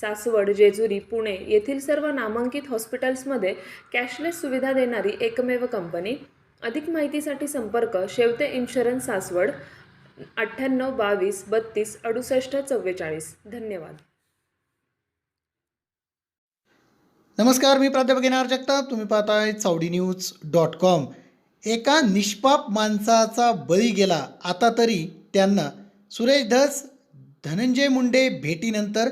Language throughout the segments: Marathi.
सासवड जेजुरी पुणे येथील सर्व नामांकित हॉस्पिटल्समध्ये कॅशलेस सुविधा देणारी एकमेव कंपनी. अधिक माहितीसाठी संपर्क शेवते इन्शुरन्स सासवड अठ्ठ्याण्णव बावीस बत्तीस अडुसष्ट चव्वेचाळीस. धन्यवाद. नमस्कार मी प्राध्यापक येणार जगताप. तुम्ही पाहताय चावडी न्यूज डॉट कॉम. एका निष्पाप माणसाचा बळी गेला. आता तरी त्यांना सुरेश धस धनंजय मुंडे भेटीनंतर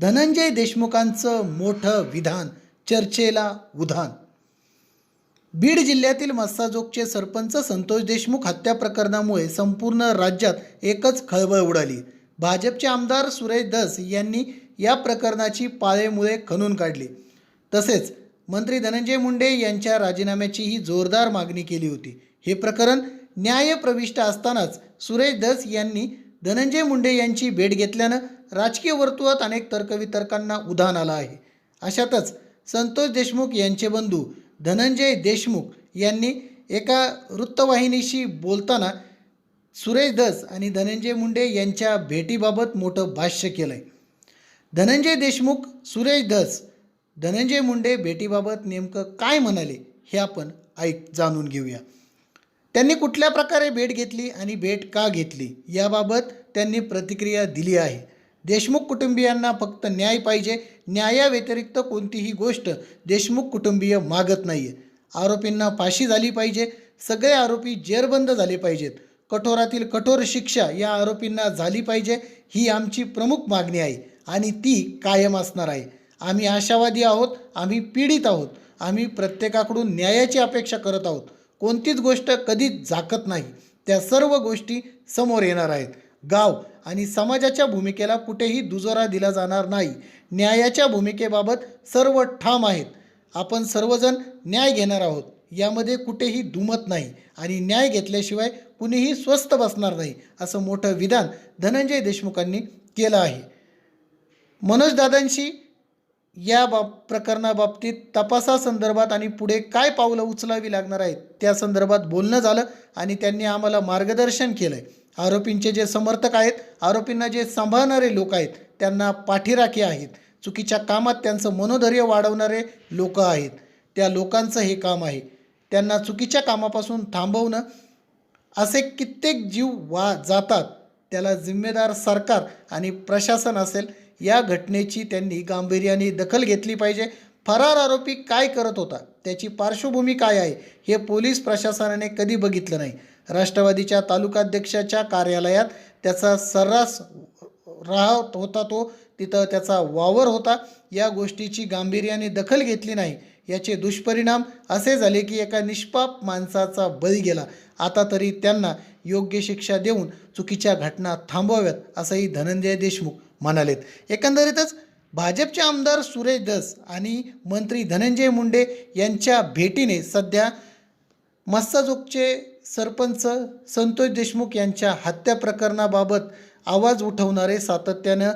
धनंजय देशमुखांचं मोठं विधान चर्चेला उधाण. बीड जिल्ह्यातील मस्साजोगचे सरपंच संतोष देशमुख हत्या प्रकरणामुळे संपूर्ण राज्यात एकच खळबळ उडाली. भाजपचे आमदार सुरेश धस यांनी या प्रकरणाची पाळेमुळे खणून काढली. तसेच मंत्री धनंजय मुंडे यांच्या राजीनाम्याचीही जोरदार मागणी केली होती. हे प्रकरण न्यायप्रविष्ट असतानाच सुरेश धस यांनी धनंजय मुंडे यांची भेट घेतल्यानं राजकीय वर्तुळात अनेक तर्कवितर्कांना उधाण आलं आहे. अशातच संतोष देशमुख यांचे बंधू धनंजय देशमुख यांनी एका वृत्तवाहिनीशी बोलताना सुरेश धस आणि धनंजय मुंडे यांच्या भेटीबाबत मोठं भाष्य केलं आहे धनंजय देशमुख सुरेश धस धनंजय मुंडे भेटीबाबत नेमकं काय म्हणाले हे आपण ऐक जाणून घेऊया. त्यांनी कुठल्या प्रकारे भेट घेतली आणि भेट का घेतली याबाबत त्यांनी प्रतिक्रिया दिली आहे. देशमुख कुटुंबियांना फक्त न्याय पाहिजे न्यायाव्यतिरिक्त कोणतीही गोष्ट देशमुख कुटुंबीय मागत नाही आहे आरोपींना फाशी झाली पाहिजे सगळे आरोपी जेरबंद झाले पाहिजेत. कठोरातील कठोर शिक्षा या आरोपींना झाली पाहिजे ही आमची प्रमुख मागणी आहे आणि ती कायम असणार आहे. आम्ही आशावादी आहोत आम्ही पीडित आहोत आम्ही प्रत्येकाकडून न्यायाची अपेक्षा करत आहोत. कोणतीच गोष्ट कधीच झाकत नाही. त्या सर्व गोष्टी समोर येणार आहेत. गाव आणि समाजाच्या भूमिकेला कुठेही दुजोरा दिला जाणार नाही. न्यायाच्या भूमिकेबाबत सर्व ठाम आहेत. आपण सर्वजण न्याय घेणार आहोत. यामध्ये कुठेही दुमत नाही आणि न्याय घेतल्याशिवाय कुणीही स्वस्थ बसणार नाही असं मोठं विधान धनंजय देशमुखांनी केलं आहे. मनोजदादांशी या बाब प्रकरणाबाबतीत तपासासंदर्भात आणि पुढे काय पावलं उचलावी लागणार आहेत त्या संदर्भात बोलणं झालं आणि त्यांनी आम्हाला मार्गदर्शन केलं आहे आरोपींचे जे समर्थक आहेत आरोपींना जे सांभाळणारे लोक आहेत त्यांना पाठीराखे आहेत. चुकीच्या कामात त्यांचं मनोधैर्य वाढवणारे लोक आहेत. त्या लोकांचं हे काम आहे. त्यांना चुकीच्या कामापासून थांबवणं. असे कित्येक जीव वा जातात त्याला जिम्मेदार सरकार आणि प्रशासन असेल या घटनेची त्यांनी गांभीर्याने दखल घेतली पाहिजे. फरार आरोपी काय करत होता? त्याची पार्श्वभूमी काय आहे? हे पोलीस प्रशासनाने कधी बघितलं नाही. राष्ट्रवादीच्या तालुकाध्यक्षाच्या कार्यालयात त्याचा सर्रास राहत होता तो. तिथं त्याचा वावर होता. या गोष्टीची गांभीर्याने दखल घेतली नाही. याचे दुष्परिणाम असे झाले की एका निष्पाप माणसाचा बळी गेला. आता तरी त्यांना योग्य शिक्षा देऊन चुकीच्या घटना थांबवाव्यात असंही धनंजय देशमुख म्हणालेत. एकंदरीतच भाजपचे आमदार सुरेश दस आणि मंत्री धनंजय मुंडे यांच्या भेटीने सध्या मस्साजोगचे सरपंच संतोष देशमुख यांच्या हत्या प्रकरणाबाबत आवाज उठवणारे सातत्यानं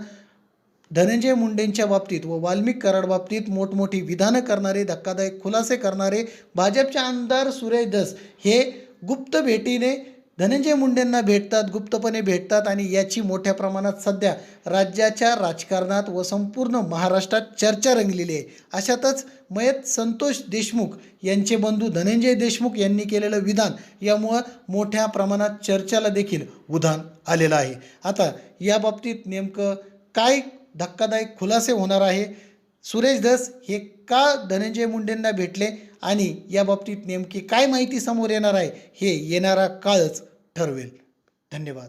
धनंजय मुंडेंच्या बाबतीत व वाल्मिक कराड बाबतीत मोठमोठी विधानं करणारे धक्कादायक खुलासे करणारे भाजपचे आमदार सुरेश दस हे गुप्त भेटीने धनंजय मुंडेंना भेटतात गुप्तपणे भेटतात आणि याची मोठ्या प्रमाणात सध्या राज्याच्या राजकारणात व संपूर्ण महाराष्ट्रात चर्चा रंगलेली आहे. अशातच मयत संतोष देशमुख यांचे बंधू धनंजय देशमुख यांनी केलेलं विधान यामुळं मोठ्या प्रमाणात चर्चेला देखील उधाण आलेलं आहे. आता या बाबतीत नेमकं काय धक्कादायक खुलासे होणार आहे? सुरेश धस हे का धनंजय मुंडेंना भेटले आणि या बाबतीत नेमकी काय माहिती समोर येणार आहे हे येणारा काळच ठरवेल. धन्यवाद.